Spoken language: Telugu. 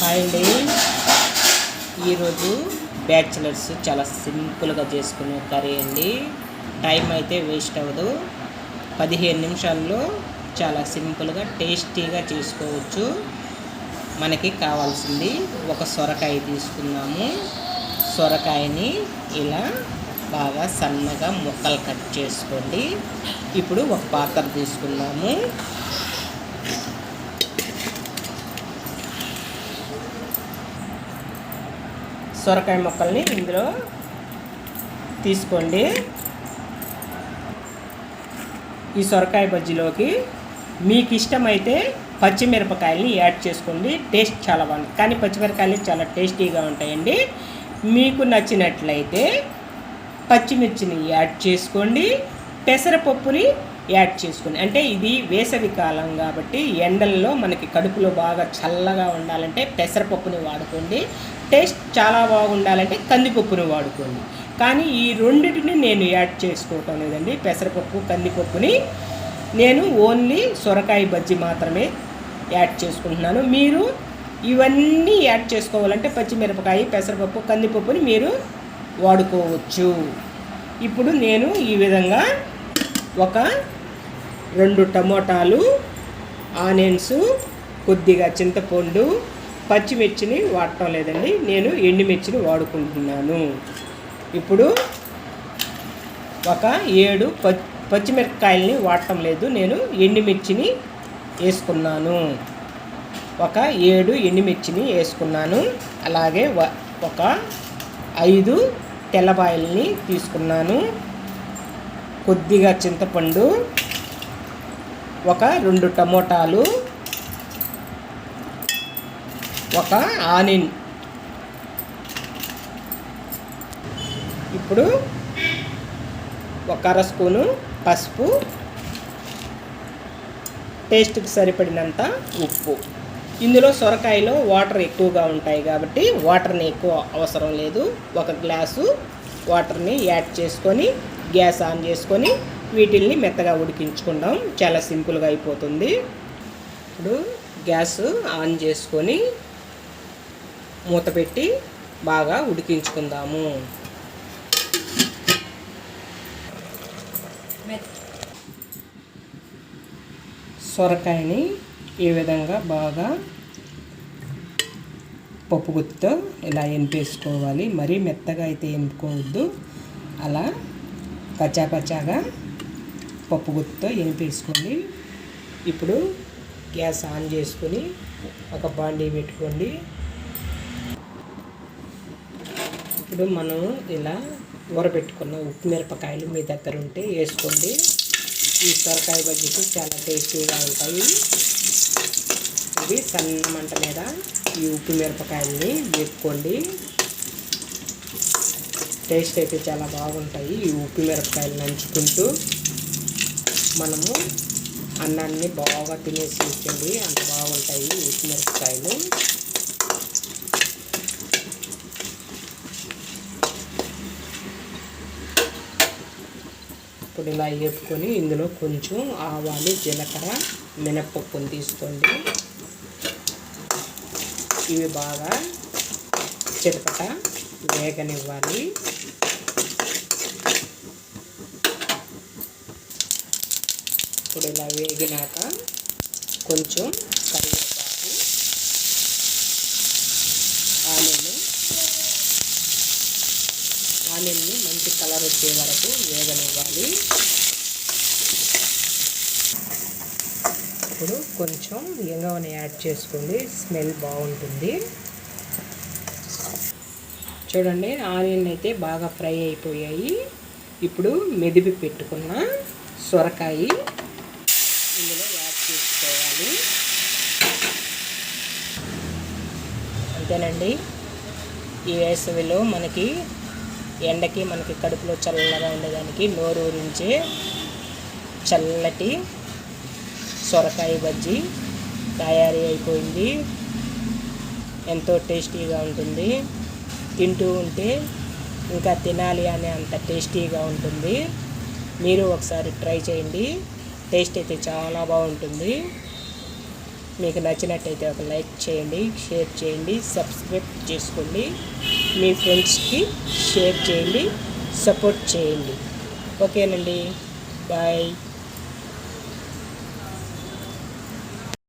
హాయ్ అండి. ఈరోజు బ్యాచిలర్స్ చాలా సింపుల్గా చేసుకునే కర్రీ అండి. టైం అయితే వేస్ట్ అవ్వదు. పదిహేను నిమిషాల్లో చాలా సింపుల్గా టేస్టీగా చేసుకోవచ్చు. మనకి కావాల్సింది ఒక సొరకాయ తీసుకుందాము. సొరకాయని ఇలా బాగా సన్నగా ముక్కలు కట్ చేసుకోండి. ఇప్పుడు ఒక పాత్ర తీసుకుందాము. సొరకాయ ముక్కల్ని ఇందులో తీసుకోండి. ఈ సొరకాయ బజ్జీలోకి మీకు ఇష్టమైతే పచ్చిమిరపకాయలని యాడ్ చేసుకోండి. టేస్ట్ చాలా బాగుంటుంది కానీ పచ్చిమిరపకాయలు చాలా టేస్టీగా ఉంటాయండి. మీకు నచ్చినట్లయితే పచ్చిమిర్చిని యాడ్ చేసుకోండి. పెసరపప్పుని యాడ్ చేసుకుని అంటే ఇది వేసవి కాలం కాబట్టి ఎండల్లో మనకి కడుపులో బాగా చల్లగా ఉండాలంటే పెసరపప్పుని వాడుకోండి. టేస్ట్ చాలా బాగుండాలంటే కందిపప్పుని వాడుకోండి. కానీ ఈ రెండింటిని నేను యాడ్ చేసుకోవటం లేదండి. పెసరపప్పు కందిపప్పుని నేను ఓన్లీ సొరకాయ బజ్జీ మాత్రమే యాడ్ చేసుకుంటున్నాను. మీరు ఇవన్నీ యాడ్ చేసుకోవాలంటే పచ్చిమిరపకాయ పెసరపప్పు కందిపప్పుని మీరు వాడుకోవచ్చు. ఇప్పుడు నేను ఈ విధంగా ఒక రెండు టమోటాలు ఆనియన్స్ కొద్దిగా చింతపండు పచ్చిమిర్చిని వాడటం లేదండి. నేను ఎండుమిర్చిని వాడుకుంటున్నాను. ఇప్పుడు ఒక ఏడు పచ్చి పచ్చిమిరపకాయలని వాడటం లేదు. నేను ఎండుమిర్చిని వేసుకున్నాను. ఒక ఏడు ఎండుమిర్చిని వేసుకున్నాను. అలాగే వ- ఒక ఐదు తెల్లబాయల్ని తీసుకున్నాను. కొద్దిగా చింతపండు ఒక రెండు టమోటాలు ఒక ఆనియన్. ఇప్పుడు ఒక అర స్పూను పసుపు. టేస్ట్కి సరిపడినంత ఉప్పు. ఇందులో సొరకాయలో వాటర్ ఎక్కువగా ఉంటాయి కాబట్టి వాటర్ని ఎక్కువ అవసరం లేదు. ఒక గ్లాసు వాటర్ని యాడ్ చేసుకొని గ్యాస్ ఆన్ చేసుకొని వీటిల్ని మెత్తగా ఉడికించుకుందాం. చాలా సింపుల్గా అయిపోతుంది. ఇప్పుడు గ్యాస్ ఆన్ చేసుకొని మూత పెట్టి బాగా ఉడికించుకుందాము. సొరకాయని ఈ విధంగా బాగా పప్పు గుత్తితో ఇలా ఎనిపేసుకోవాలి మరీ మెత్తగా అయితే ఎనుకోవద్దు అలా పచ్చాపచ్చాగా పప్పు గుత్తితో ఎనిపేసుకోండి ఇప్పుడు గ్యాస్ ఆన్ చేసుకొని ఒక బాండీ పెట్టుకోండి. ఇప్పుడు మనం ఇలా ఊరబెట్టుకున్న ఉప్పు మిరపకాయలు మీ దగ్గర ఉంటే వేసుకోండి. ఈ సొరకాయ బజ్జీకి చాలా టేస్టీగా ఉంటాయి. ఇవి సన్న మంట మీద ఈ ఉప్పు మిరపకాయల్ని వేపుకోండి. టేస్ట్ అయితే చాలా బాగుంటాయి ఈ ఉప్పు మిరపకాయలు నంచుకుంటూ. మనము అన్నాన్ని బాగా తినేసి ఉంచండి. అంత బాగుంటాయి మిరపకాయలు ఇప్పుడు ఇలా వేపుకొని ఇందులో కొంచెం ఆవాలు జీలకర్ర మినప్పప్పుని తీసుకోండి. ఇవి బాగా చిటపట వేగనివ్వాలి. ఇప్పుడు ఇలా వేగినాక కొంచెం కరివేపాకు ఆనియన్. ఆనియన్ని మంచి కలర్ వచ్చే వరకు వేగనివ్వాలి. ఇప్పుడు కొంచెం ఎంగవని యాడ్ చేసుకోండి స్మెల్ బాగుంటుంది. చూడండి ఆనియన్ అయితే బాగా ఫ్రై అయిపోయాయి. ఇప్పుడు మెదిపి పెట్టుకున్న సొరకాయి. ఇందులో యాడ్ చేసుకోవాలి. అంతేనండి. ఈ వేసవిలో మనకి ఎండకి మనకి కడుపులో చల్లగా ఉండేదానికి నోరు ఊరించే చల్లటి సొరకాయ బజ్జీ తయారీ అయిపోయింది. ఎంతో టేస్టీగా ఉంటుంది. తింటూ ఉంటే ఇంకా తినాలి అనే అంత టేస్టీగా ఉంటుంది. మీరు ఒకసారి ట్రై చేయండి. టేస్ట్ అయితే చాలా బాగుంటుంది. మీకు నచ్చినట్టయితే ఒక లైక్ చేయండి షేర్ చేయండి సబ్స్క్రైబ్ చేసుకోండి. మీ ఫ్రెండ్స్కి షేర్ చేయండి సపోర్ట్ చేయండి. ఓకేనండి. బాయ్.